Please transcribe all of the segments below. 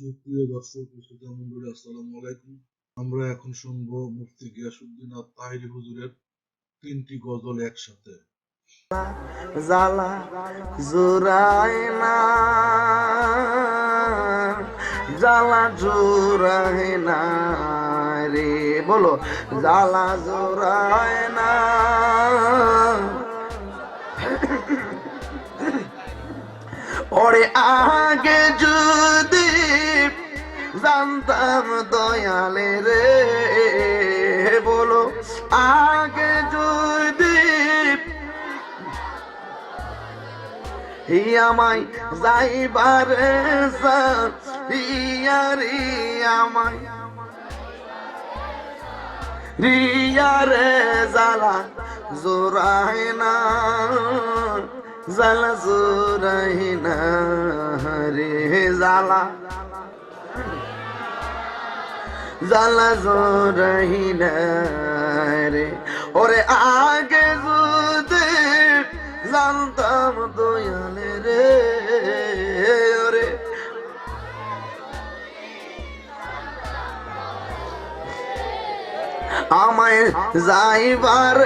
সুপ্রিয় দর্শক, শ্রোতা মন্ডলী আসসালামু আলাইকুম। আমরা এখন শুনব মুফতি গিয়াসুদ্দিন আর তাহিরি হুজুরের তিনটি গজল একসাথে। জালা জোরায় না জালা না রে, বলো। জালা জোরায় না ওরে আগে যদি জানতাম দয়ালে রে। বলো, আগে যদি আমায়। যাইবারে রিয়ারে জালা জোরাই না জালা জোরাই না রে জালা জালা জোরাই না রে। ওরে আগে যদি জানতাম দয়ালে রে, ওরে। আমায় যাইবার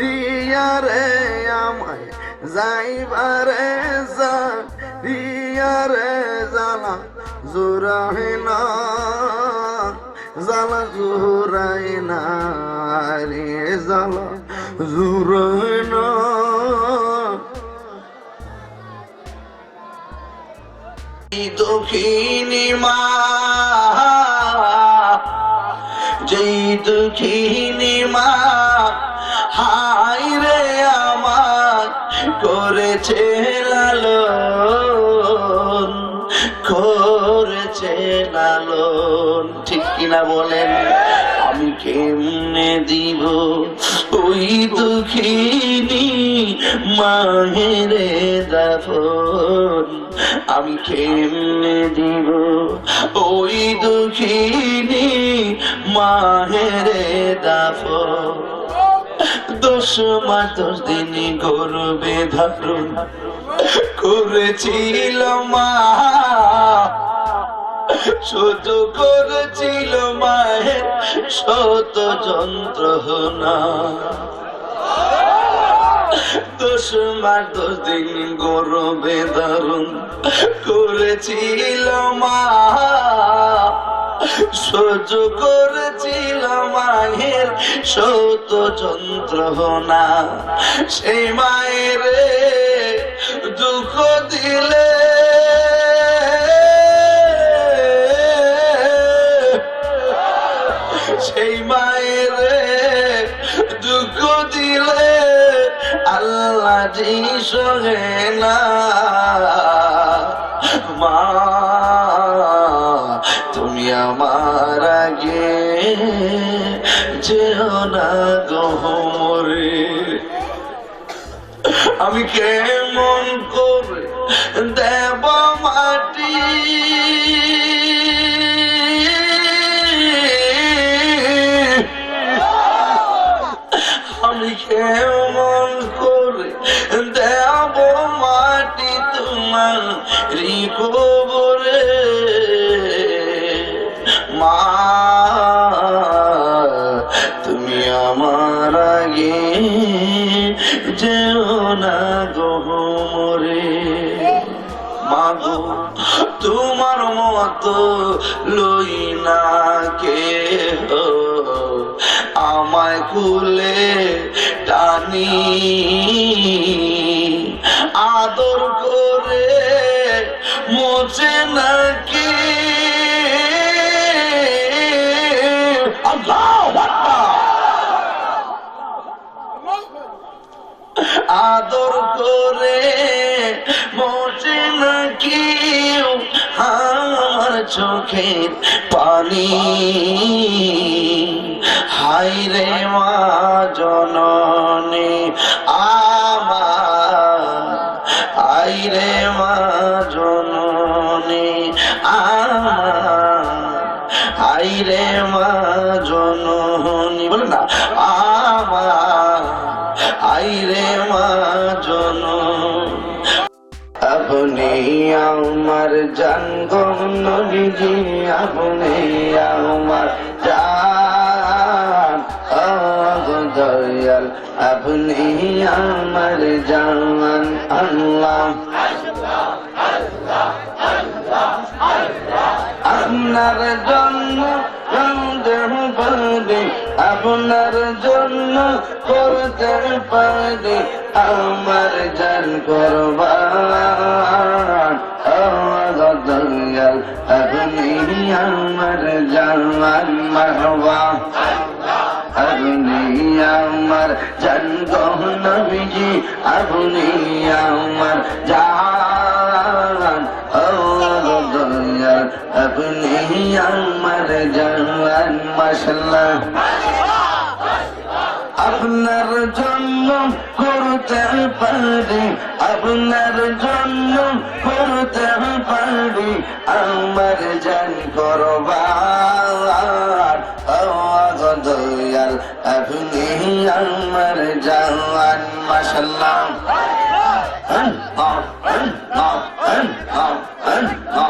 রিয়া রে, আমায় যাইবার রিয়া রে জালা জোরাহে না জালা জোরাই না রে জালা জোরাই না। দক্ষিণী মা, যেই দুঃখিনী মা হাই রে আমার করেছে লালন করেছে লালন, ঠিক কিনা বলেন, আমি কেমনে দিব? ওই দুঃখিনী মাহেরে দাফন, আমি কেমনে দিব? ওই দুঃখিনী মাহেরে দাফন, দশ মাস দশ দিন গর্বে ধারণ করেছিল মা শত করেছিল মায়ের শত যন্ত্রণা। দশ দিন গর্বে ধারণ করেছিল মা। সহ্য করেছিল মায়ের শত যন্ত্রণা। সেই মায়ের আল্লাহ জি না। মা, তুমি আমার আগে যেও না গহমরে আমি কেমন করে দেব মাটি? রিকবরে মা, তুমি আমার আগে যেও না গহমরে মাগো তোমার মতো লই না কে আমায় কুলে টানি, আদর নাকি আদর করে মোচে নাকি আমার চোখের পানি। হাই রে মা জননী আমার হাই রে মা রে মা জননী। বলে না। আমার হাই রে মা জননী। আপনি আমার জান গো নবীজি আপনি আমার জান। আপনি আমার জান। আল্লাহ। আপনার জন্য কাঁদতে পারি আপনার জন্য করতে পারি আমার জান দয়াল, আপনি আমার জান মারবা। আপনি আমার জান নবীজি আপনি আমার জান। ও আপনি আমার জান মাশাল্লাহ আপনার জন্য করতে পারি, আপনার জন্য করতে পারি। আমার জান করবার দয়াল, আপনি আমার জান মাশাল্লাহ রৌনক মুর্শিদ রাহাত বানিয়েছ রৌনে দয়াল রাহাত বানিয়েছ রৌনে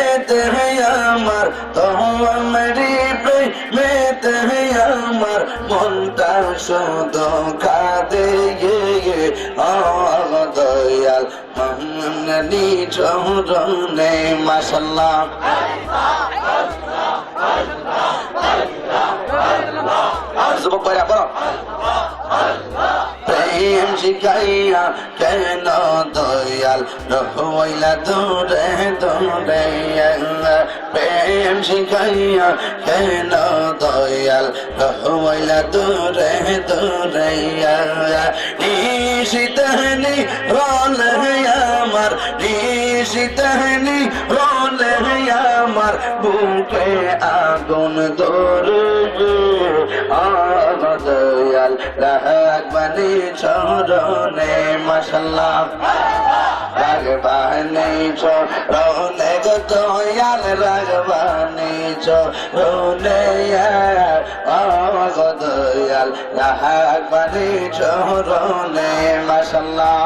মহানি চৌরনে মাসাল্লাহ যুবক ভাইরা, বলো। প্রেম শিখাইয়া কেন দয়াল? রহইলা দূরে দূরে প্রেম শিখাইয়া কেন দয়াল? রহইলা দূরে দূরে নিশিতহনি রোল আমার নিশিতহনি রোল আমার বুকে আগুন দৌড় দয়াল রাগবানি চরণে মশাল্লাহ রাগবানি চরণে দয়াল রাগবানি চরণে দয়াল রাগবানি চরণে মশাল্লাহ